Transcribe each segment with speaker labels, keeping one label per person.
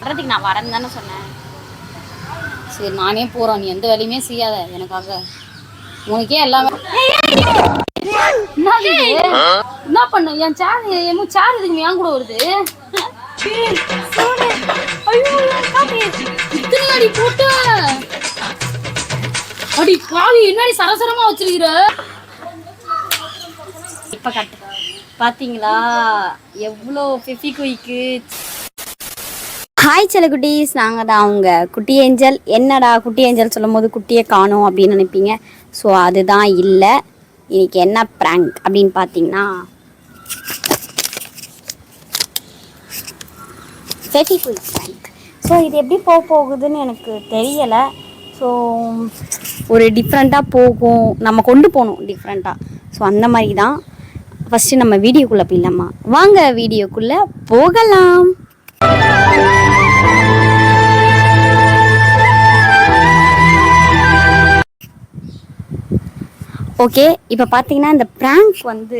Speaker 1: வர்றதுக்கு நான் வரேன்னு தானே சொன்னேன்.
Speaker 2: சரி நானே போறேன். நீ எந்த வேலையுமே செய்யாத. எனக்காக. உனக்கே எல்லாமே? என்ன பண்ண? என் சேர் என் சேர் இதுக்கு ஏன் கூட வருது? அடி போட்டு. அடி பாவி என்னடி சரசரமா வச்சிருக்கிற?
Speaker 1: இப்போ கட்டு பார்த்தீங்களா எவ்வளோ ஃபெஃபிக்விக்கு ஹாய் சில குட்டீஸ் நாங்கள் தான் அவங்க குட்டி ஏஞ்சல். என்னடா குட்டி ஏஞ்சல் சொல்லும் போது குட்டியை காணும் அப்படின்னு நினைப்பீங்க. ஸோ அதுதான் இல்லை. இன்னைக்கு என்ன ப்ராங்க் அப்படின்னு பார்த்தீங்கன்னா ஃபெஃபிக்விக் ப்ராங்க் ஸோ இது எப்படி போக போகுதுன்னு எனக்கு தெரியலை. ஸோ ஒரு டிஃப்ரெண்ட்டாக போகும். நம்ம கொண்டு போகணும் டிஃப்ரெண்ட்டாக ஸோ அந்த மாதிரி தான் ஃபஸ்ட்டு நம்ம வீடியோக்குள்ளே போயிடலாமா? வாங்க வீடியோக்குள்ளே போகலாம். ஓகே இப்போ பார்த்தீங்கன்னா இந்த ப்ராங்க் வந்து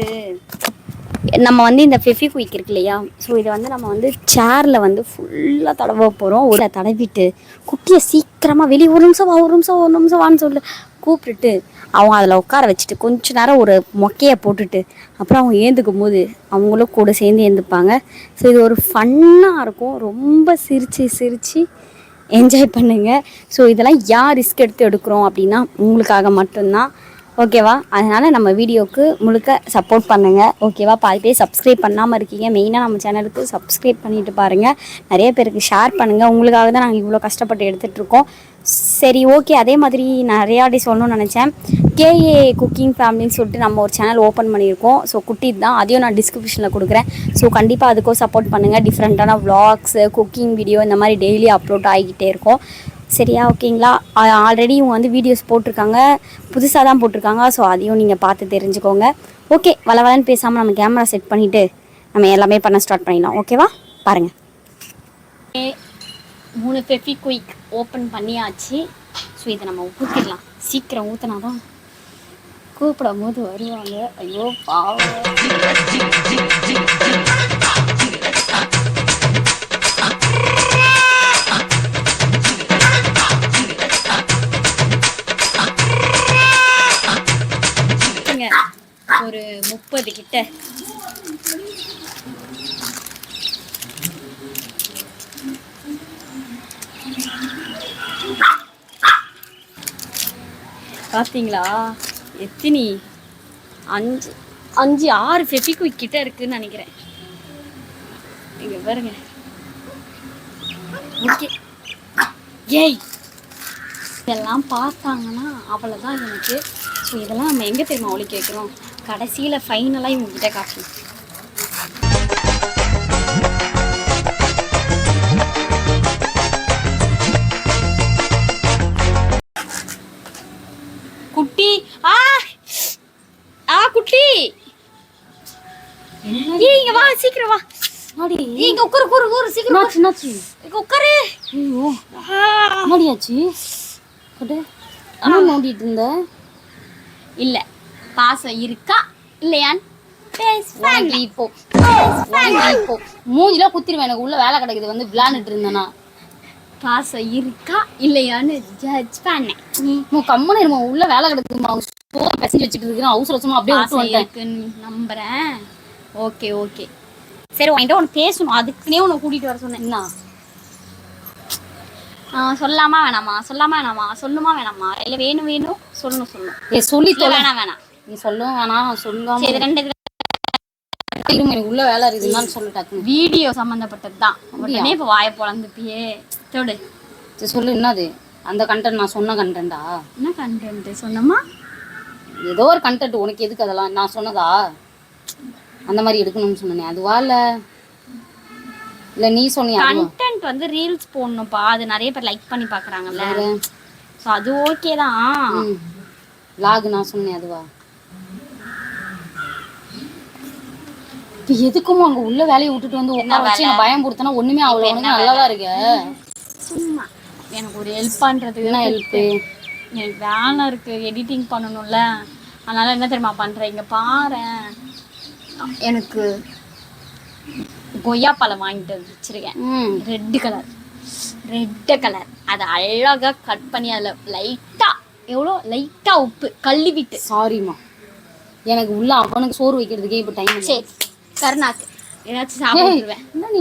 Speaker 1: நம்ம வந்து இந்த ஃபெஃபிக்விக் இருக்கு இல்லையா? ஸோ இதை வந்து நம்ம வந்து சேரில் வந்து ஃபுல்லாக தடவ போகிறோம் ஒரு தடவிட்டு குட்டியை சீக்கிரமாக வெளியே ஒரு நிமிஷம் வா ஒரு நிமிஷம் ஒரு நிமிஷம் வான்னு சொல்லி. கூப்பிட்டுட்டு அவங்க அதில் உட்கார வச்சுட்டு கொஞ்ச நேரம் ஒரு மொக்கையை போட்டுட்டு அப்புறம் அவங்க ஏந்துக்கும் போது அவங்களும் கூட சேர்ந்து ஏந்துப்பாங்க. ஸோ இது ஒரு ஃபன்னாக இருக்கும். ரொம்ப சிரித்து சிரித்து என்ஜாய் பண்ணுங்கள் ஸோ இதெல்லாம் யார் ரிஸ்க் எடுத்து எடுக்கிறோம் அப்படின்னா உங்களுக்காக மட்டும்தான். ஓகேவா? அதனால் நம்ம வீடியோவுக்கு முழுக்க சப்போர்ட் பண்ணுங்கள் ஓகேவா? பாதி பேர் சப்ஸ்கிரைப் பண்ணாமல் இருக்கீங்க. மெயினாக நம்ம சேனலுக்கு சப்ஸ்கிரைப் பண்ணிட்டு பாருங்கள் நிறைய பேருக்கு ஷேர் பண்ணுங்கள் உங்களுக்காக தான் நாங்கள் இவ்வளோ கஷ்டப்பட்டு எடுத்துகிட்டு இருக்கோம். சரி ஓகே அதே மாதிரி நிறையா அப்படி சொல்லணும்னு நினச்சேன். கேஏ குக்கிங் ஃபேமிலின்னு சொல்லிட்டு நம்ம ஒரு சேனல் ஓப்பன் பண்ணியிருக்கோம். ஸோ குட்டி தான். அதையும் நான் டிஸ்கிரிப்ஷனில் கொடுக்குறேன். ஸோ கண்டிப்பாக அதுக்கும் சப்போர்ட் பண்ணுங்கள் டிஃப்ரெண்ட்டான வ்ளாக்ஸு குக்கிங் வீடியோ இந்த மாதிரி டெய்லி அப்லோட் ஆகிக்கிட்டே இருக்கும். சரியா ஓகேங்களா? ஆல்ரெடி இவங்க வந்து வீடியோஸ் போட்டிருக்காங்க. புதுசாக தான் போட்டிருக்காங்க. ஸோ அதையும் நீங்கள் பார்த்து தெரிஞ்சுக்கோங்க. ஓகே வளவலன்னு பேசாமல் நம்ம கேமரா செட் பண்ணிவிட்டு நம்ம எல்லாமே பண்ண ஸ்டார்ட் பண்ணிடலாம். ஓகேவா பாருங்கள் மூணு ஃபெஃபி குயிக் ஓப்பன் பண்ணியாச்சு. ஸோ இதை நம்ம ஊற்றிடலாம் சீக்கிரம் ஊற்றினா தான் கூப்பிடும் போது வருவாங்க. ஐயோ பாவம். ஒரு முப்பது கிட்ட. பார்த்தீங்களா எத்தினி? அஞ்சு. அஞ்சு ஆறு ஃபெபிக்விக் கிட்ட இருக்குன்னு நினைக்கிறேன். இங்கே பாருங்க. ஓகே ஏய்! இதெல்லாம் பார்த்தாங்கன்னா அவ்வளோதான் எனக்கு. ஸோ இதெல்லாம் நம்ம எங்கே தெரியுமா ஒழிக்க வைக்கிறோம்? கடைசியில் ஃபைனலாக இவங்க கிட்ட காட்டணும் குட்டி ஆ ஆ குட்டி. இங்க வா சீக்கிரம் வா. இங்க உட்காரு உட்காரு உட்காரு சீக்கிரம் உட்காரு.
Speaker 2: என்னாச்சு?
Speaker 1: இங்க உட்காரு.
Speaker 2: ஐயோ. என்னடியாச்சு? கட்டு என்ன நோண்டிட்டு இருந்த?
Speaker 1: இல்ல. பாசம் இருக்கா இல்லையான்னு?
Speaker 2: உனக்கு இப்போ உனக்கு இப்போ மூஞ்சில குத்திருவேன் எனக்கு உள்ள வேலை கிடக்குது. வந்து விளையாண்டுட்டு இருந்தேனா.
Speaker 1: பாசம் இருக்கா இல்லையான்னு ஜட்ஜ் பண்ணேன்.
Speaker 2: உன் கம்மன இருமா. உள்ள வேலை கிடக்குமா சோறு பிசைஞ்சு வச்சுட்டு இருக்கிறேன் அவசர அவசரமா அப்படியே விட்டு வந்துட்டேன்.
Speaker 1: நம்புறேன். Okay okay. சரி உன்கிட்ட ஒன்று பேசணும். அதுக்குன்னே உன்னை கூட்டிட்டு வர சொன்னேன்.
Speaker 2: என்ன?
Speaker 1: சொல்லாமா வேணாமா? சொல்லாமா வேணாமா? சொல்லுமா வேணாமா? இல்லை வேணும் வேணும். சொல்லணும் சொல்லணும்.
Speaker 2: சொல்லி
Speaker 1: வேணாம் வேணாம்.
Speaker 2: நீ சொல்லும் வேணாம் சொல்லாம
Speaker 1: சரி ரெண்டு இதுல
Speaker 2: இருமா, எனக்கு உள்ள வேலை இருக்குதுன்னு சொல்லு டக்குன்னு
Speaker 1: வீடியோ சம்மந்தப்பட்டது தான். உடனே இப்போ வாயை பொழந்துப்பியே தொடு.
Speaker 2: சரி சொல்லு என்னது? அந்த கண்டென்ட் நான் சொன்ன கண்டென்ட்டா
Speaker 1: என்ன கண்டென்ட் சொன்னோமா?
Speaker 2: ஏதோ ஒரு கண்டென்ட் உனக்கு எதுக்கு அதெல்லாம்? நான் சொன்னதா? அந்த மாதிரி எடுக்கணும்னு சொன்னேன். அதுவா இல்ல? இல்ல நீ சொன்னியா?
Speaker 1: கண்டென்ட் வந்து ரீல்ஸ் போடணும்ப்பா. அது நிறைய பேர் லைக் பண்ணி பார்க்குறாங்கல்ல ஸோ அது ஓகே தான்.
Speaker 2: லாக் நான் சொன்னேன் அதுவா? இப்ப எதுக்கும் அங்க உள்ள வேலையை விட்டுட்டு வந்து உட்கார வச்சு என்ன பயம் கொடுத்தனா ஒண்ணுமே அவ்வளவு உனக்கு நல்லாதான் இருக்க.
Speaker 1: சும்மா. எனக்கு ஒரு ஹெல்ப் பண்ணுறதுக்கு
Speaker 2: என்ன ஹெல்ப்
Speaker 1: எனக்கு வேலை இருக்கு. எடிட்டிங் பண்ணணும்ல. அதனால என்ன தெரியுமா பண்றேன்? இங்க பாரேன் எனக்கு கொய்யா பழம் வாங்கிட்டு வந்து வச்சிருக்கேன்.
Speaker 2: ம்.
Speaker 1: ரெட் கலர் ரெட் கலர் அதை அழகா கட் பண்ணி அதில் லைட்டா எவ்வளோ லைட்டா உப்பு கள்ளி விட்டு
Speaker 2: சாரிம்மா எனக்கு உள்ள அவனுக்கு சோறு வைக்கிறதுக்கே இப்போ டைம்
Speaker 1: சரி. கருணாக்கு ஏதாச்சும் சாப்பிடுவேன்
Speaker 2: என்ன நீ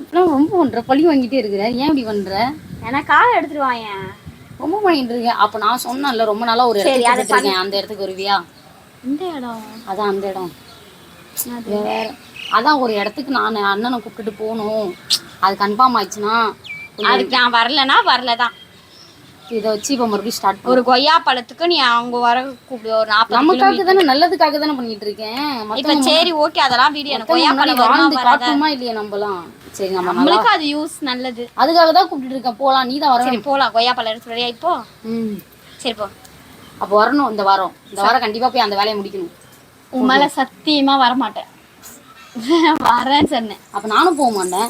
Speaker 2: இப்பெல்லாம் ரொம்ப பண்ற பழி வாங்கிட்டே இருக்கிற. ஏன் இப்படி பண்ற?
Speaker 1: ஏன்னா காலை எடுத்துட்டு வாங்க
Speaker 2: ரொம்ப பண்ணிட்டு இருக்க அப்ப நான் சொன்னேன்ல ரொம்ப நாளா ஒரு இடத்துக்கு கூப்பிட்டு இருக்கேன். அந்த இடத்துக்கு வருவியா?
Speaker 1: இந்த இடம்.
Speaker 2: அதான் அந்த இடம். வேற. அதான் ஒரு இடத்துக்கு நான் அண்ணனை கூப்பிட்டுட்டு போகணும். அது கன்ஃபார்ம் ஆயிடுச்சுன்னா
Speaker 1: அதுக்கு நான் வரலனா வரலதான்.
Speaker 2: இதை வச்சு இப்போ மறுபடியும் ஸ்டார்ட்
Speaker 1: ஒரு கொய்யா பழத்துக்கு நீ அவங்க வர கூப்பிடு ஒரு நாற்பது
Speaker 2: நமக்காக தானே நல்லதுக்காக தானே பண்ணிட்டு இருக்கேன்.
Speaker 1: இப்ப சரி ஓகே அதெல்லாம் வீடியோ எனக்கு கொய்யா பழம்
Speaker 2: வாழ்ந்து? காட்டுமா இல்லையா நம்மலாம் சரி நம்ம
Speaker 1: நம்மளுக்கு அது யூஸ் நல்லது.
Speaker 2: அதுக்காக தான் கூப்பிட்டு இருக்கேன். போலாம் நீ தான் வரணும்.
Speaker 1: சரி போலாம். கொய்யா பழம் எடுத்து வரையா இப்போ
Speaker 2: ம்.
Speaker 1: சரி போ.
Speaker 2: அப்போ வரணும் இந்த வாரம். இந்த வாரம் கண்டிப்பா போய் அந்த வேலையை முடிக்கணும்.
Speaker 1: உன் மேல சத்தியமா வர மாட்டேன் வரேன்னு சொன்னேன்.
Speaker 2: அப்ப நானும் போக மாட்டேன்.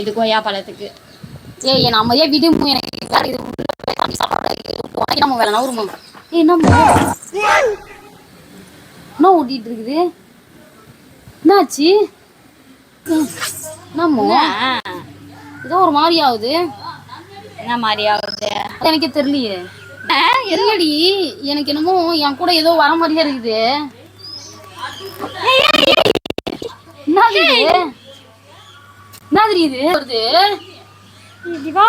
Speaker 1: இது கொய்யா பழத்துக்கு.
Speaker 2: ஏய் என் அமைதியா விடுமோ? எனக்கு வேலை இது உள்ள சாப்பாடு நம்ம வேலை நவருமா ஏய் என்னமோ என்ன ஓட்டிட்டு இருக்குது? என்னாச்சு? என்னமோ ஏதோ ஒரு மாதிரி ஆகுது.
Speaker 1: என்ன மாதிரி ஆகுது?
Speaker 2: எனக்கே தெரியலையே. இல்லடி எனக்கு என்னமோ என் கூட ஏதோ வர மாதிரியே இருக்குது. என்னது இது என்னது இது வருது
Speaker 1: திவா?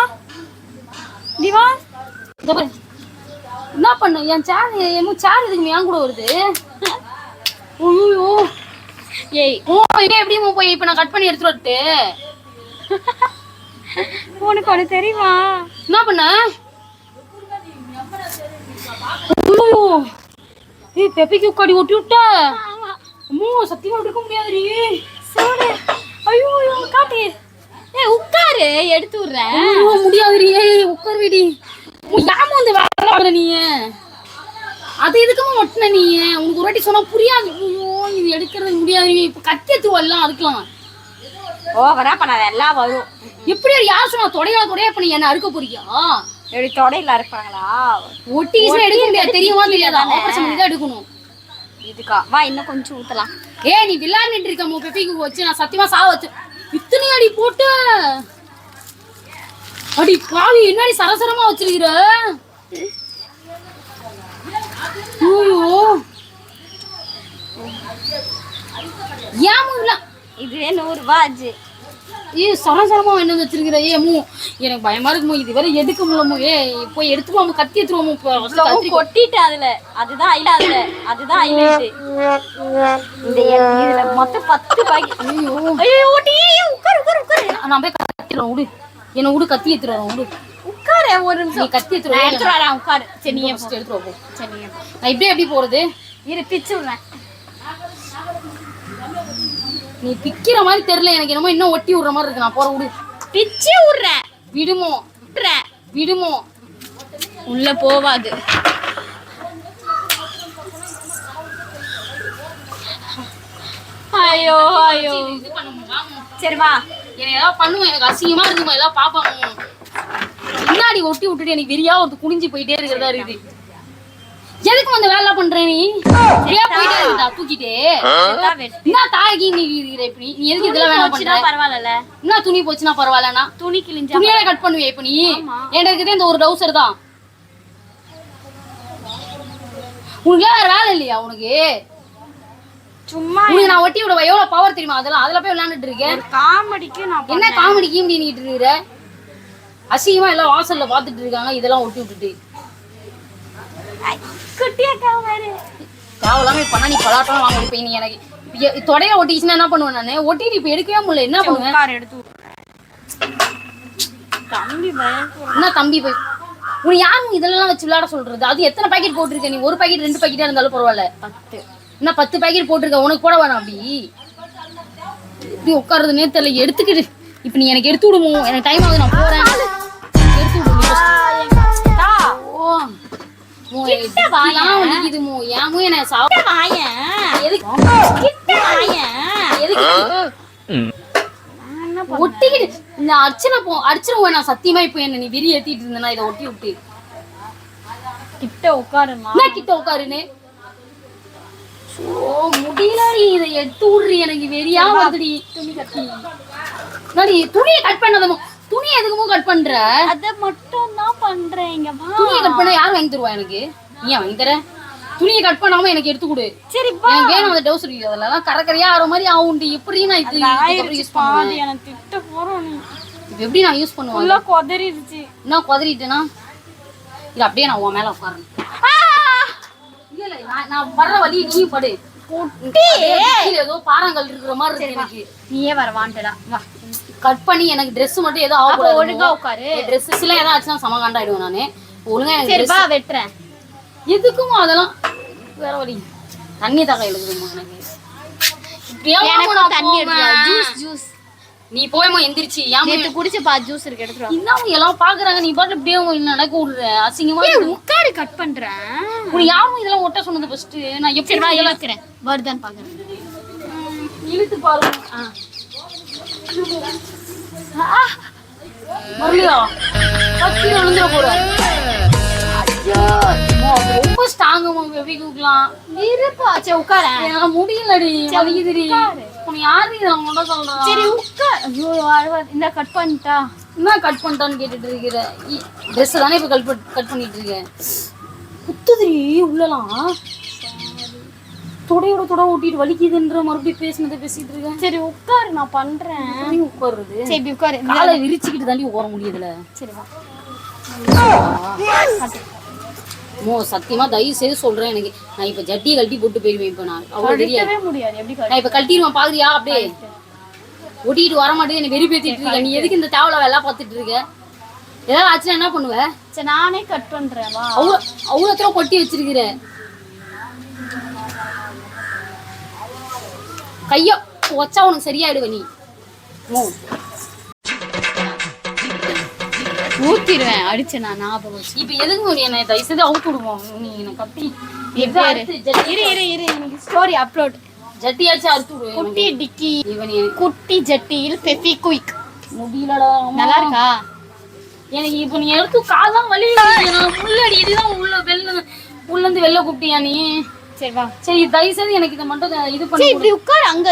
Speaker 1: திவா.
Speaker 2: என்ன பண்ண? என் சேர் என்னமோ சேர் இதுக்கு என் கூட வருது? ஐயோ.
Speaker 1: ஏய்
Speaker 2: ஓ இவன் எப்படியும் போய் இப்ப நான் கட் பண்ணி எடுத்துட்டு வரட்டு.
Speaker 1: உனக்கு ஒன்று தெரியுமா?
Speaker 2: என்ன பண்ண? ஏய் பெப்பிக்கு உட்காடி ஒட்டி விட்ட. அம்மோ சத்தியமா விட்டுருக்க முடியாதுடி.
Speaker 1: சோடு ஐயோ ஐயோ காட்டு. ஏய் உட்காரு எடுத்து விடுறேன்
Speaker 2: ஏய் உட்கார் விடி யாம வந்து வேலை நீ. அது எதுக்குமா ஒட்டின நீ? உனக்கு ஒரு வாட்டி சொன்னா புரியாது. ஐயோ இது எடுக்கிறது முடியாது இப்ப கத்தி எடுத்துவல்லாம் அதுக்கெல்லாம்.
Speaker 1: ஓவரா பண்ணாத எல்லாம் வரும்.
Speaker 2: எப்படி அது யார் சொன்னா தொடையா தொடையா பண்ணி என்ன அறுக்க போறியா?
Speaker 1: எப்படி தொடையில இருப்பாங்களா
Speaker 2: ஒட்டிக்கிச்சுனா எடுக்க முடியாது. தெரியுமா தெரியாதா. ஆபரேஷன் பண்ணி தான் எடுக்கணும்.
Speaker 1: இதுக்கா வா இன்னும் கொஞ்சம் ஊத்தலாம்.
Speaker 2: ஏ நீ விளையாடிட்டு இருக்க மோ பெப்பிக்கு வச்சு நான் சத்தியமா சாவ வச்சு இத்தனை அடி போட்டு. அடி பாவி என்னடி சரசரமா வச்சிருக்கிற? ஐயோ. ஏன் இல்ல
Speaker 1: இதுவே ஆச்சு.
Speaker 2: ஏ சரசரமா என்ன வச்சிருக்கிற ஏ மூ. எனக்கு பயமா இருக்குமோ இது வரை எடுக்க முடியலமோ ஏ போய் எடுத்துவோம் கத்தி எடுத்துருவோமோ
Speaker 1: கொட்டிட்டு அதுல. அதுதான் ஐல அதுல. அதுதான் இந்த இதுல மொத்தம் பத்து பாக்கெட்
Speaker 2: ஐயோ.
Speaker 1: உட்காரு உட்காரு உட்காரு.
Speaker 2: நான் போய் கத்திடுறேன் விடு. என்ன விடு கத்தி எடுத்துருவேன் விடு.
Speaker 1: உட்காரு ஒரு
Speaker 2: நீ
Speaker 1: நிமிஷம்
Speaker 2: கத்தி
Speaker 1: நான்
Speaker 2: எடுத்துருவேன்
Speaker 1: எடுத்துட்டு வரேன் உட்காரு. சரி நீ
Speaker 2: ஃபர்ஸ்ட் எடுத்துருவோம் போ.
Speaker 1: சரி நீ.
Speaker 2: நான் இப்படியே எப்படி போறது?
Speaker 1: இரு பிச்சு விடுறேன்.
Speaker 2: நீ பிக்கிற மாதிரி தெரியல எனக்கு என்னமோ இன்னும் ஒட்டி விடுற மாதிரி இருக்கு. நான் போற விடு.
Speaker 1: பிச்சு விடுறேன்
Speaker 2: விடுமோ?
Speaker 1: விடுறேன்
Speaker 2: விடுமோ?
Speaker 1: உள்ள போவாது. ஐயோ ஐயோ. சரி வா.
Speaker 2: என்னை ஏதாவது பண்ணுவோம் எனக்கு அசிங்கமா இருக்குமா ஏதாவது பாப்பாங்க முன்னாடி ஒட்டி விட்டுட்டு எனக்கு வெறியா ஒரு குனிஞ்சு போயிட்டே இருக்கிறதா இருக்குது. எதுக்கு அந்த வேலை பண்ற நீ? வெறியா போயிட்டே இருக்குதா தூக்கிட்டே. என்ன தாய்க்கு நீ இருக்கிற இப்படி? நீ எதுக்கு இதெல்லாம் வேலை பண்ற
Speaker 1: போச்சுன்னா பரவாயில்லல.
Speaker 2: என்ன துணி போச்சுன்னா பரவாயில்லனா?
Speaker 1: துணி கிழிஞ்சா
Speaker 2: துணியால கட் பண்ணுவியா இப்ப நீ? இருக்கிறதே இந்த ஒரு டவுசர் தான். உனக்கு வேற வேலை இல்லையா உனக்கு?
Speaker 1: சும்மா
Speaker 2: உனக்கு நான் ஒட்டி விடுவா? எவ்வளவு பவர் தெரியுமா அதெல்லாம்? அதுல போய் விளையாண்டுட்டு இருக்கேன்.
Speaker 1: காமெடிக்கு நான்
Speaker 2: என்ன காமெடி கீமெடிட்டு இருக்கிற அசிங்கமா எல்லாம் வாசல்ல பாத்துட்டு இருக்காங்க இதெல்லாம் ஒட்டி விட்டுட்டு.
Speaker 1: குட்டியா காமெடி
Speaker 2: இப்ப பண்ணா நீ பலாட்டம் வாங்க இப்ப நீ எனக்கு. இப்ப எ- தொடைய ஒட்டிச்சுன்னா என்ன பண்ணுவேன் நானு? ஒட்டிட்டு இப்ப எடுக்கவே முடியல. என்ன பண்ணுவேன்?
Speaker 1: எடுத்து. தம்பி.
Speaker 2: என்ன தம்பி போய்? உனக்கு யாரும் இதெல்லாம் வச்சு விளையாட சொல்றது? அது எத்தனை பாக்கெட் போட்டிருக்க? நீ ஒரு பாக்கெட் ரெண்டு பாக்கெட்டா இருந்தாலும் பரவாயில்ல.
Speaker 1: பத்து.
Speaker 2: என்ன பத்து பாக்கெட் போட்டிருக்க? உனக்கு போட வேணாம் அப்படி இப்படி உட்காருதுன்னே தெரியல. எடுத்துக்கிட்டு இப்ப நீ எனக்கு எடுத்து விடுமோ எனக்கு டைம் ஆகுது நான் போறேன். எடுத்து ஒட்டிக்கிட்டு இந்த அர்ச்சனை போ அடிச்சிருவேன் நான் சத்தியமா இப்போ என்ன நீ விரி ஏத்திட்டு இருந்தேனா இதை ஒட்டி விட்டு.
Speaker 1: கிட்ட உட்காருமா?
Speaker 2: என்ன கிட்ட உட்காருன்னு? ஓ முடியல நீ இதை எடுத்து விடுறி எனக்கு வெறியா வருதுடி.
Speaker 1: துணி கட்டி
Speaker 2: நடி துணியை கட் பண்ணதுமோ துணியை எதுக்குமோ கட் பண்ற.
Speaker 1: அத மட்டும் தான் பண்றேன். இங்க வா.
Speaker 2: துணியை கட் பண்ண யார் வாங்கி தருவா எனக்கு? நீ வாங்கி தர? துணியை கட் பண்ணாம எனக்கு எடுத்து கொடு.
Speaker 1: சரி
Speaker 2: எனக்கு வேணும் அந்த டவுசர் அதெல்லாம் கரக்கரையா ஆற மாதிரி ஆகும்டி. எப்படி நான் இது இதுக்கப்புறம் யூஸ் பண்ணுவேன்?
Speaker 1: எனக்கு திட்ட போறோம் நீ.
Speaker 2: இது எப்படி நான் யூஸ் பண்ணுவேன்?
Speaker 1: ஃபுல்லா கொதறிடுச்சு.
Speaker 2: குதறிட்டேனா? இல்ல அப்படியே நான் உன் மேல உட்காரணும். நான் வர்ற வழி நீ படு. ஏதோ பாறாங்கல் இருக்கிற மாதிரி இருக்கு எனக்கு.
Speaker 1: நீயே வர வாண்டடா. வா.
Speaker 2: கட் பண்ணி எனக்கு Dress மட்டும் ஏதோ ஆகக்கூடாது
Speaker 1: ஒழுங்கா உட்காரு.
Speaker 2: ட்ரெஸ்ஸஸ் எல்லாம் ஏதாவது ஆச்சுன்னா சம காண்டாயிடுவேன் நானு. ஒழுங்கா எனக்கு
Speaker 1: சரி வா
Speaker 2: எதுக்கும் அதெல்லாம்? வேற வழி தண்ணி தாக்க எழுதுமா எனக்கு? இப்படியா
Speaker 1: தண்ணி ஜூஸ் ஜூஸ்
Speaker 2: நீ போயமா எந்திரிச்சு ஏன்
Speaker 1: நேத்து குடிச்சப்பா ஜூஸ் இருக்கு எடுத்துரு
Speaker 2: இன்னும் எல்லாம் பாக்குறாங்க நீ பாட்டு இப்படியே நடக்க விடுற? அசிங்கமா.
Speaker 1: உட்காரு கட் பண்றேன்.
Speaker 2: உனக்கு யாரும் இதெல்லாம் ஒட்ட சொன்னது ஃபர்ஸ்ட் நான் எப்படி
Speaker 1: வா
Speaker 2: இதெல்லாம்
Speaker 1: இழுக்கிறேன். வருதான்னு பாக்குறேன்.
Speaker 2: இழுத்து பாருங்க. வரலையா கத்தி விழுந்துட போற. ஐயோ, ரொம்ப ஸ்ட்ராங் பேபி குக்கலாம்
Speaker 1: இருப்பா. சரி உட்காரேன்
Speaker 2: என்னால முடியலடி. வலிக்குதுடி. உனக்கு யாரு இதெல்லாம் கொண்ட சொல்றா
Speaker 1: சரி உட்கார். ஐயோ அழுவாது. இந்த கட் பண்ணிட்டா.
Speaker 2: என்ன கட் பண்ணிட்டான்னு கேட்டுட்டு இருக்கிற? ட்ரெஸ் தானே இப்ப கட் கட் பண்ணிட்டு இருக்கேன். குத்துதுடி உள்ளலாம். தொடையோட தொட ஓட்டிட்டு வலிக்குதுன்ற மறுபடியும் பேசினதை பேசிட்டு இருக்கேன்.
Speaker 1: சரி உட்காரு நான் பண்றேன்.
Speaker 2: எப்படி உட்காருறது?
Speaker 1: சரி இப்படி உட்காரு.
Speaker 2: காலை விரிச்சுக்கிட்டு தாண்டி உட்கார முடியுதுல
Speaker 1: சரி வா.
Speaker 2: மோ சத்தியமா தயவு செய்து சொல்றேன் எனக்கு. நான் இப்ப ஜட்டியை கழட்டி போட்டு போயிருவேன் இப்ப நான். அவ்வளவு தெரியாது நான் இப்ப கழட்டிடுவேன் பாக்குறியா? அப்படியே. ஒட்டிட்டு வர மாட்டேன் என்ன வெறி பேத்திட்டு இருக்க. நீ எதுக்கு இந்த தேவலை வேலை பார்த்துட்டு இருக்க? ஏதாவது ஆச்சுன்னா என்ன பண்ணுவ?
Speaker 1: சரி நானே கட் பண்றேன் வா.
Speaker 2: அவ்வளோ அவ்வளோ தூரம் கொட்டி வச்சிருக்கிற. கைய வச்சா உனக்கு சரியாயிடுவ நீ. மோ
Speaker 1: ஊத்திடுவேன். அடிச்சு நான் ஞாபகம் வச்சு.
Speaker 2: இப்ப எதுக்கு நீ என்ன தயவு செய்து அவுத்து விடுவோம். நீ என்ன கத்தி
Speaker 1: இப்ப இரு. இரு இரு இரு. எனக்கு ஸ்டோரி அப்லோட்
Speaker 2: ஜட்டியாச்சும் அறுத்து விடுவேன்
Speaker 1: குட்டி டிக்கி.
Speaker 2: இவன் எனக்கு
Speaker 1: குட்டி ஜட்டியில் பெப்பி குயிக்.
Speaker 2: முடியலடா.
Speaker 1: நல்லா இருக்கா?
Speaker 2: எனக்கு இப்ப நீ எடுத்து காலம் வலி நான் உள்ளடி இதுதான் உள்ள வெளில உள்ள இருந்து வெளில கூப்பிட்டியா நீ?
Speaker 1: சரி வா.
Speaker 2: சரி தயவு செய்து எனக்கு இதை மட்டும் இது பண்ணி
Speaker 1: இப்படி உட்காரு அங்க.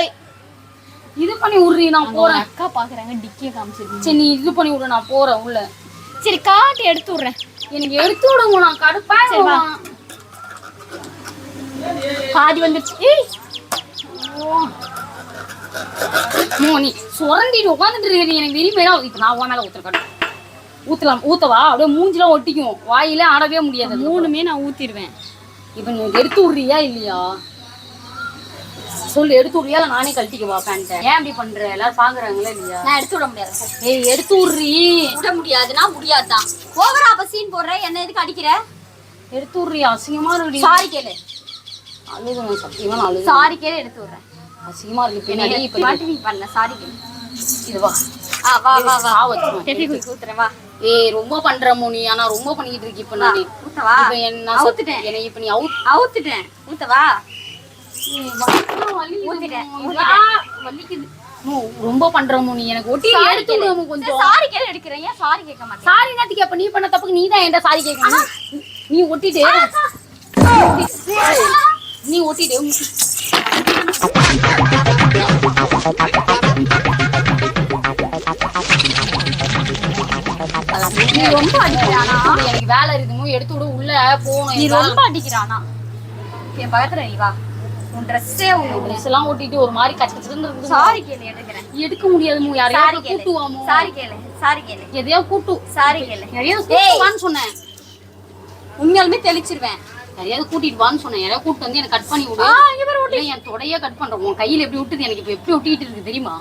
Speaker 2: இது பண்ணி விடுறீ நான் போறேன்.
Speaker 1: ஒரு அக்கா பாக்குறாங்க டிக்கிய காமிச்சிருக்கீங்க.
Speaker 2: சரி நீ இது பண்ணி விடு நான் போறேன் உள்ள.
Speaker 1: சரி காட்டி எடுத்து விடுறேன்.
Speaker 2: எனக்கு எடுத்து விடுங்க நான் கடுப்பா
Speaker 1: சரி, வா. பாதி வந்துருச்சு.
Speaker 2: மோ நீ சுரண்டிட்டு உட்காந்துட்டு இருக்க எனக்கு விரும்பி இப்ப நான் உன் மேல கட்டு. ஊத்தலாம் ஊத்தவா? அப்படியே மூஞ்சிலாம் ஒட்டிக்கும். வாயில ஆடவே முடியாது.
Speaker 1: மூணுமே நான் ஊத்திடுவேன்.
Speaker 2: இப்ப நீ எடுத்து விடுறியா இல்லையா? சொல்லு எடுத்து இல்ல நானே கழட்டிக்கவா பேண்ட்டை ஏன் அப்படி பண்ற? எல்லாரும் பாக்குறாங்களா இல்லையா?
Speaker 1: நான் எடுத்து விட முடியாது
Speaker 2: ஏய் எடுத்து விடுறி.
Speaker 1: விட முடியாதுன்னா முடியாதுதான் ஓவரா அப்ப சீன் போடுற? என்ன எதுக்கு அடிக்கிற?
Speaker 2: எடுத்து விடுறி அசிங்கமா இருக்கு
Speaker 1: சாரி கேளு.
Speaker 2: அழுது சத்தியமா நான்
Speaker 1: சாரி கேளு எடுத்து விடுறேன்.
Speaker 2: அசிங்கமா இருக்கு பின்னாடி இப்ப
Speaker 1: மாட்டி நீ பண்ணல சாரி கேளு.
Speaker 2: இது வா.
Speaker 1: ஆ வா வா வா.
Speaker 2: சா வச்சுருவேன்.
Speaker 1: டெஃபி குயிக் ஊத்துறேன் வா.
Speaker 2: ஏய் ரொம்ப பண்ற மோனி. ஆனா ரொம்ப பண்ணிட்டு இருக்கு இப்ப நானு.
Speaker 1: ஊத்தவா
Speaker 2: இப்ப என்ன
Speaker 1: அவுத்துட்டேன்.
Speaker 2: என்னை இப்ப நீ அவுட்
Speaker 1: அவுத்துட்டேன். ஊத்தவா
Speaker 2: ரொம்ப பண்ற மோனி எனக்கு ஒட்டி எடுத்து கொஞ்சம்.
Speaker 1: சாரி கேளு எடுக்கிறேன். ஏன் சாரி கேட்க மாட்டேன்?
Speaker 2: சாரி நாட்டுக்கு அப்ப நீ பண்ண தப்புக்கு நீ தான் என்கிட்ட சாரி கேட்கணும்? நீ ஒட்டிட்டு. நீ ஒட்டிட்டு.
Speaker 1: நீ ரொம்ப அடிக்கிறானா?
Speaker 2: எனக்கு வேலை இருக்குமோ? எடுத்து விடு. உள்ள போகணும்.
Speaker 1: நீ ரொம்ப அடிக்கிறானா? என் பக்கத்துல நீ வா. உன் ட்ரெஸ்ஸே உன்
Speaker 2: ட்ரெஸ் எல்லாம் ஒட்டிட்டு ஒரு மாதிரி கச்ச கச்சன்னு இருக்குது
Speaker 1: சாரி கேளு எடுக்கிறேன்.
Speaker 2: எடுக்க முடியாது யாரையாவது
Speaker 1: கேளு.
Speaker 2: கூட்டு வாமோ
Speaker 1: சாரி கேளு. சாரி கேளு.
Speaker 2: எதையோ கூட்டு.
Speaker 1: சாரி கேளு.
Speaker 2: யாரையாவது சொன்னேன்.
Speaker 1: உண்மையாலுமே தெளிச்சிருவேன்.
Speaker 2: யாரையாவது கூட்டிட்டு வான்னு சொன்னேன். யாரையாவது கூட்டு வந்து எனக்கு கட் பண்ணி விடு. என் தொடையே கட் பண்றேன் உன் கையில எப்படி விட்டுது? எனக்கு இப்ப எப்படி ஒட்டிட்டு இருக்கு தெரியுமா?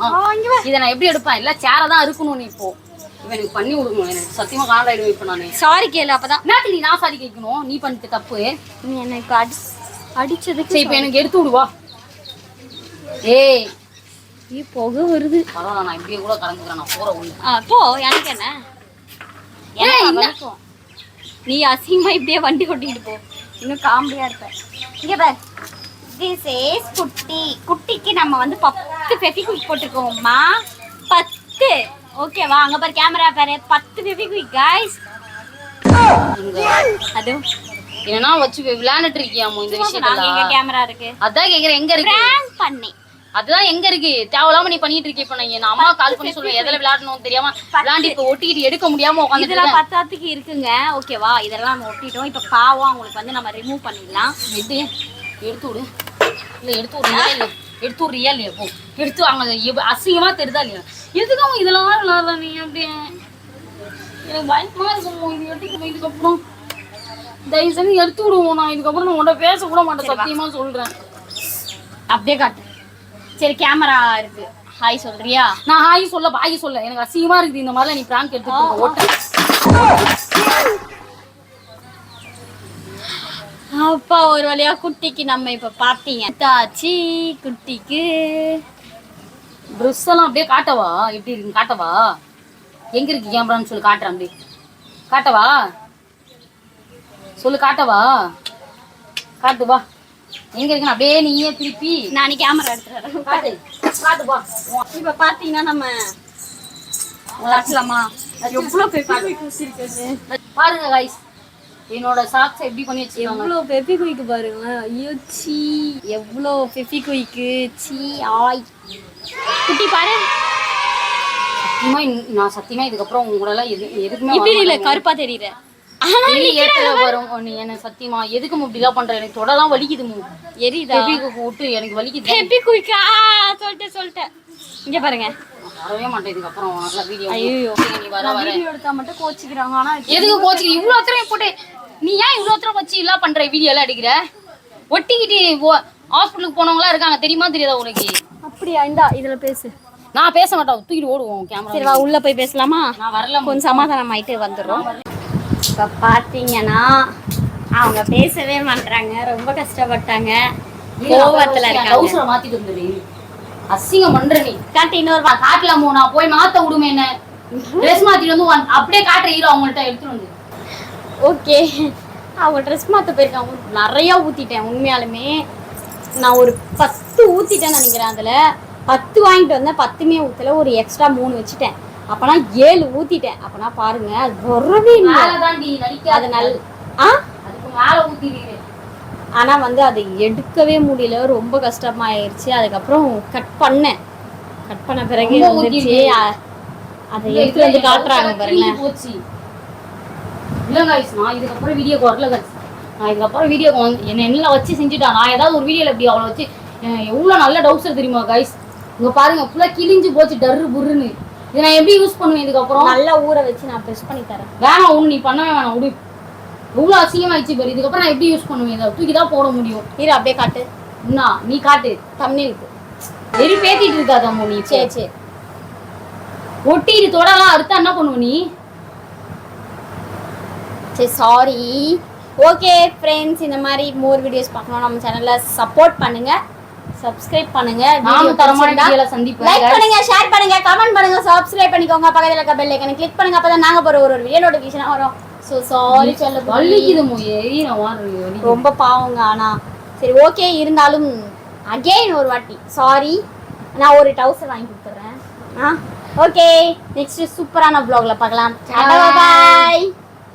Speaker 2: இதை நான் எப்படி எடுப்பேன்? இல்ல சேர தான் இருக்கணும் நீ இப்போ. இவன் எனக்கு பண்ணி விடுங்க எனக்கு சத்தியமா காண்டாயிடுவேன் இப்ப நானு.
Speaker 1: சாரி கேளு அப்பதான்.
Speaker 2: நான் சாரி கேட்கணும்? நீ பண்ணிட்ட தப்பு.
Speaker 1: நீ எனக்கு அடிச்சதுக்கு
Speaker 2: சரி இப்போ எனக்கு எடுத்து விடுவா. ஏய்
Speaker 1: புகை வருது.
Speaker 2: பரவாயில்ல நான் இப்படியே கூட கலந்துக்கிறேன் நான் போற ஒண்ணு.
Speaker 1: ஆ போ எனக்கு என்ன? எனக்கு நீ அசிங்கமா இப்படியே வண்டி ஓட்டிட்டு போ. இன்னும் காமெடியா இருப்ப. இங்க பாரு. திஸ் இஸ் குட்டி. குட்டிக்கு நம்ம வந்து பத்து ஃபெவிக்விக் போட்டுருக்கோம்மா பத்து. ஓகேவா அங்க பாரு கேமரா பாரு. பத்து ஃபெவிக்விக்
Speaker 2: காய்ஸ்
Speaker 1: அது
Speaker 2: என்னன்னா வச்சு விளையாண்டுட்டு இருக்கியாமோ இந்த விஷயத்துல
Speaker 1: நாங்க எங்க கேமரா இருக்கு.
Speaker 2: அதான் கேக்குறேன் எங்க இருக்கு?
Speaker 1: பிராங்க் பண்ணி.
Speaker 2: அதுதான் எங்க இருக்கு? தேவையில்லாம நீ பண்ணிட்டு இருக்க இப்ப நான் அம்மா கால் பண்ணி சொல்லுவேன். எதுல விளையாடணும் தெரியாம விளையாண்டு இப்ப ஒட்டிக்கிட்டு எடுக்க முடியாம உட்காந்துட்டு
Speaker 1: இதெல்லாம் பத்தாத்துக்கு இருக்குங்க. ஓகேவா இதெல்லாம் நம்ம ஒட்டிட்டோம். இப்போ பாவம் அவங்களுக்கு வந்து நம்ம ரிமூவ் பண்ணிடலாம்
Speaker 2: இது எடுத்து விடு. இல்ல எடுத்து விடுறியா இல்ல எடுத்து விடுறியா இல்லையா? போ. எடுத்து வாங்க. அசிங்கமா தெரியுதா இல்லையா? எதுக்கு அவங்க இதெல்லாம் விளையாடுற நீ அப்படியே? எனக்கு பயமா இருக்கும் இது எடுத்துக்கணும் இதுக்கப்புறம் தயவு செஞ்சு எடுத்து விடுவோம் நான் இதுக்கப்புறம் நான் உன்கிட்ட பேச கூட மாட்டேன் சத்தியமா சொல்றேன்.
Speaker 1: அப்படியே காட்டு. சரி கேமரா இருக்கு. ஹாய் சொல்றியா?
Speaker 2: நான் ஹாய் சொல்ல பாய் சொல்ல. எனக்கு அசிங்கமா இருக்குது இந்த மாதிரிலாம் நீ பிராங்க். ஓட்ட.
Speaker 1: அப்பா ஒரு வழியா குட்டிக்கு நம்ம இப்ப பாத்தீங்க தாச்சி குட்டிக்கு.
Speaker 2: ட்ரெஸ் எல்லாம் அப்படியே காட்டவா? எப்படி இருக்கு காட்டவா? எங்க இருக்கு கேமரான்னு சொல்லி காட்டுறேன் அப்படியே. காட்டவா? சொல்லு காட்டவா காட்டு வா. எங்க இருக்குன்னு அப்படியே நீயே திருப்பி.
Speaker 1: நான் கேமரா எடுத்துறேன்
Speaker 2: காட்டு காட்டு வா.
Speaker 1: இப்ப பாத்தீங்கன்னா நம்ம வளர்க்கலாமா
Speaker 2: பாருங்க. என்னோட சாக்ஸ் எப்படி பண்ணி வச்சிருக்காங்க?
Speaker 1: எவ்வளோ பெப்பி குயிக்கு ஐயோ சீ. எவ்வளோ பெப்பி குயிக்கு. சீ ஆய். குட்டி பாரு.
Speaker 2: சத்தியமா நான் சத்தியமா இதுக்கப்புறம் உங்களெல்லாம் எது எதுக்குமே
Speaker 1: இப்படி இல்ல கருப்பா தெரியற.
Speaker 2: வெளி ஏத்துல வரும். நீ என்ன சத்தியமா? எதுக்கு மு இப்படிலாம் பண்ற? எனக்கு தொடலாம் வலிக்குது மு.
Speaker 1: எரியுதா?
Speaker 2: பெபிக்கு விட்டு எனக்கு வலிக்குது.
Speaker 1: பெப்பி குயிக்கா. சொல்லிட்டேன் சொல்லிட்டேன். இங்க பாருங்க.
Speaker 2: நான் வரவே மாட்டேன் இதுக்கப்புறம். நல்லா வீடியோ
Speaker 1: ஐயோ
Speaker 2: நீ வர வர.
Speaker 1: வீடியோ எடுத்தா மட்டும் கோச்சிக்கிறாங்க. ஆனா
Speaker 2: எதுக்கு கோச்சு இவ்வளோ தூரம் போட்டு நீ ஏன் இவ்வளோ தூரம் வச்சு எல்லாம் பண்ற வீடியோ எல்லாம் எடுக்கிற ஒட்டிக்கிட்டு ஹாஸ்பிட்டலுக்கு போனவங்களா இருக்காங்க. தெரியுமா தெரியாதா உனக்கு?
Speaker 1: அப்படியா? இந்தா இதுல பேசு.
Speaker 2: நான் பேச மாட்டேன். தூக்கிட்டு ஓடுவோம்
Speaker 1: சரி
Speaker 2: கேமரா
Speaker 1: வா உள்ள போய் பேசலாமா?
Speaker 2: நான் வரல.
Speaker 1: கொஞ்சம் சமாதானம் ஆயிட்டு வந்துடுறோம் இப்போ பார்த்தீங்கன்னா அவங்க பேசவே மாட்றாங்க. ரொம்ப கஷ்டப்பட்டாங்க. கோவத்துல இருக்காங்க.
Speaker 2: மாத்திட்டு வந்துடு அசிங்கம் பண்ற நீ.
Speaker 1: காட்டு இன்னொரு வா
Speaker 2: காட்டலாமோ நான் போய் மாத்த விடுமே என்ன? ட்ரெஸ் மாத்திட்டு வந்து அப்படியே காட்டுற ஹீரோ அவங்கள்ட்ட எடுத்துட்டு வந்து.
Speaker 1: ஓகே. அவங்க ட்ரெஸ் மாற்ற போயிருக்காங்க. நிறையா ஊற்றிட்டேன் உண்மையாலுமே. நான் ஒரு பத்து ஊற்றிட்டேன்னு நினைக்கிறேன் அதில். பத்து வாங்கிட்டு வந்தேன் பத்துமே ஊற்றல ஒரு எக்ஸ்ட்ரா மூணு வச்சுட்டேன். அப்போனா ஏழு ஊற்றிட்டேன் அப்போனா பாருங்க அது வரவே இல்லை. அது நல் ஆ?
Speaker 2: அதுக்கு மேல ஊத்திடுறீங்க
Speaker 1: ஆனால் வந்து அதை எடுக்கவே முடியல. ரொம்ப கஷ்டமாயிருச்சு. அதுக்கப்புறம் கட் பண்ணேன். கட் பண்ண பிறகு. அ- அதை எடுத்து வந்து காட்டுறாங்க பாருங்க
Speaker 2: போச்சு. இல்ல guys நான் இதுக்கப்புறம் வீடியோக்கு வரல நான் இதுக்கப்புறம் வந்து என்ன என்ன வச்சு செஞ்சுட்டான் நான் ஏதாவது ஒரு வீடியோல இப்படி அவளை வச்சு எவ்வளவு நல்ல டவுசர் தெரியுமா கைஸ் இங்க பாருங்க ஃபுல்லா கிழிஞ்சு போச்சு டர்ரு புர்ருன்னு. இதை நான் எப்படி யூஸ் பண்ணுவேன் இதுக்கப்புறம்?
Speaker 1: நல்லா ஊற வச்சு நான் ப்ரெஸ் பண்ணி தரேன்.
Speaker 2: வேணாம் ஒண்ணு நீ பண்ணவே வேணாம் விடு எவ்வளவு அசிங்கமாயிடுச்சு பாரு. இதுக்கப்புறம் நான் எப்படி யூஸ் பண்ணுவேன் இதை? தூக்கி தான் போட முடியும்.
Speaker 1: இரு அப்படியே காட்டு.
Speaker 2: என்ன நீ காட்டு.
Speaker 1: தம்னிலுக்கு
Speaker 2: வெறி பேத்திட்டு இருக்காதம்மோ நீ
Speaker 1: சரி சரி.
Speaker 2: ஒட்டிட்டு தொடலாம். அறுத்தா என்ன பண்ணுவ நீ?
Speaker 1: சரி சாரி ஓகே ஃப்ரெண்ட்ஸ் இந்த மாதிரி மோர் வீடியோஸ் பார்க்கணும். நம்ம சேனல்ல சப்போர்ட் பண்ணுங்க. சப்ஸ்கிரைப் பண்ணுங்க.
Speaker 2: நானும் தரமான வீடியோல சந்திப்பேன்
Speaker 1: லைக் பண்ணுங்க ஷேர் பண்ணுங்க கமெண்ட் பண்ணுங்க சப்ஸ்கிரைப் பண்ணிக்கோங்க. பக்கத்துல இருக்க பெல் ஐக்கனை கிளிக் பண்ணுங்க அப்பதான் நாங்க போற ஒரு ஒரு வீடியோ நோட்டிஃபிகேஷன் வரும். ஸோ சாரி சொல்ல
Speaker 2: வலிக்குது மோ எரியற மாதிரி வலிக்குது.
Speaker 1: ரொம்ப பாவங்க ஆனா. சரி ஓகே இருந்தாலும் அகைன் ஒரு வாட்டி. சாரி நான் ஒரு டவுசர் வாங்கி கொடுத்துட்றேன். ஆ? ஓகே நெக்ஸ்ட் சூப்பரான ப்ளாக்ல பார்க்கலாம். பாய்